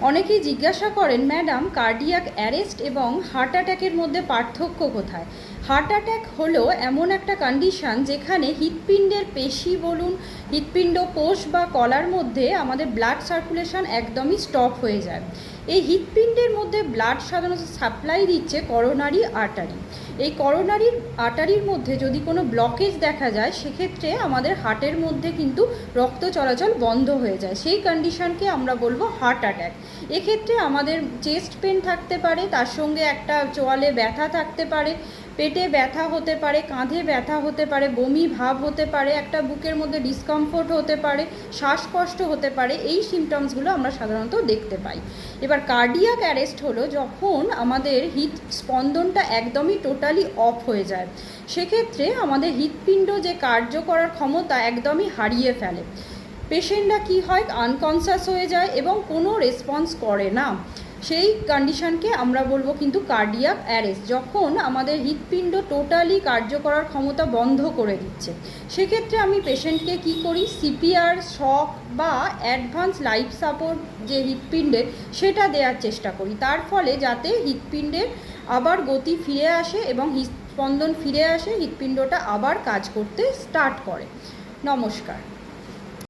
অনেকেই জিজ্ঞাসা করেন ম্যাডাম কার্ডিয়াক অ্যারেস্ট এবং হার্ট অ্যাটাকের মধ্যে পার্থক্য কোথায়? হার্ট অ্যাটাক হলো এমন একটা কন্ডিশন যেখানে হৃৎপিণ্ডের পেশি বলুন, হৃৎপিণ্ড, কোষ বা কলার মধ্যে আমাদের ব্লাড সার্কুলেশন একদমই স্টপ হয়ে যায়। এই হৃৎপিণ্ডের মধ্যে ব্লাড সাধারণত সাপ্লাই দিচ্ছে করোনারি আর্টারি এই করোনারির আর্টারির মধ্যে যদি কোনো ব্লকেজ দেখা যায়, সেক্ষেত্রে আমাদের হার্টের মধ্যে কিন্তু রক্ত চলাচল বন্ধ হয়ে যায়। সেই কন্ডিশনকে আমরা বলব হার্ট অ্যাটাক এক্ষেত্রে আমাদের চেস্ট পেন থাকতে পারে, তার সঙ্গে একটা চোয়ালে ব্যথা থাকতে পারে পেটে ব্যথা হতে পারে, কাঁধে ব্যথা হতে পারে, বমি ভাব হতে পারে, একটা বুকের মধ্যে ডিসকমফোর্ট হতে পারে, শ্বাসকষ্ট হতে পারে, এই সিমটমসগুলো আমরা সাধারণত দেখতে পাই। এবার কার্ডিয়াক অ্যারেস্ট হলো যখন আমাদের হৃদ স্পন্দনটা একদমই টোটালি অফ হয়ে যায়। সেক্ষেত্রে আমাদের হৃৎপিণ্ড যে কার্য করার ক্ষমতা একদমই হারিয়ে ফেলে। পেশেন্টরা কি হয়? আনকনসাস হয়ে যায় এবং কোনো রেসপন্স করে না। সেই কন্ডিশনকে আমরা বলব কিন্তু কার্ডিয়াক অ্যারেস্ট যখন আমাদের হৃৎপিণ্ড টোটালি কার্য করার ক্ষমতা বন্ধ করে দিচ্ছে। সেক্ষেত্রে আমি পেশেন্টকে কি করি? সিপিআর শক বা অ্যাডভান্স লাইফ সাপোর্ট যে হৃৎপিণ্ডের, সেটা দেওয়ার চেষ্টা করি। তার ফলে যাতে হৃৎপিণ্ডের আবার গতি ফিরে আসে এবং হৃৎস্পন্দন ফিরে আসে, হৃৎপিণ্ডটা আবার কাজ করতে স্টার্ট করে। নমস্কার।